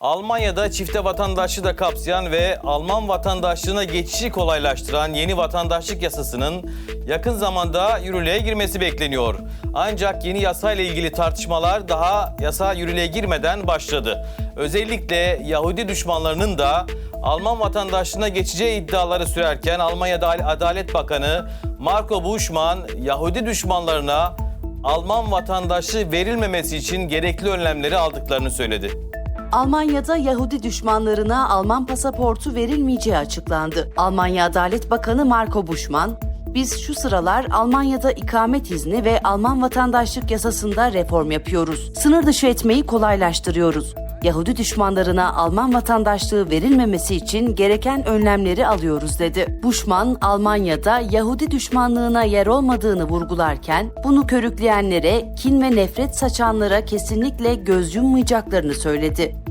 Almanya'da çifte vatandaşlığı da kapsayan ve Alman vatandaşlığına geçişi kolaylaştıran yeni vatandaşlık yasasının yakın zamanda yürürlüğe girmesi bekleniyor. Ancak yeni yasayla ilgili tartışmalar daha yasa yürürlüğe girmeden başladı. Özellikle Yahudi düşmanlarının da Alman vatandaşlığına geçeceği iddiaları sürerken Almanya'da Adalet Bakanı Marco Buschmann Yahudi düşmanlarına Alman vatandaşlığı verilmemesi için gerekli önlemleri aldıklarını söyledi. Almanya'da Yahudi düşmanlarına Alman pasaportu verilmeyeceği açıklandı. Almanya Adalet Bakanı Marco Buschmann, biz şu sıralar Almanya'da ikamet izni ve Alman vatandaşlık yasasında reform yapıyoruz. Sınır dışı etmeyi kolaylaştırıyoruz. Yahudi düşmanlarına Alman vatandaşlığı verilmemesi için gereken önlemleri alıyoruz dedi. Buschmann, Almanya'da Yahudi düşmanlığına yer olmadığını vurgularken, bunu körükleyenlere, kin ve nefret saçanlara kesinlikle göz yummayacaklarını söyledi.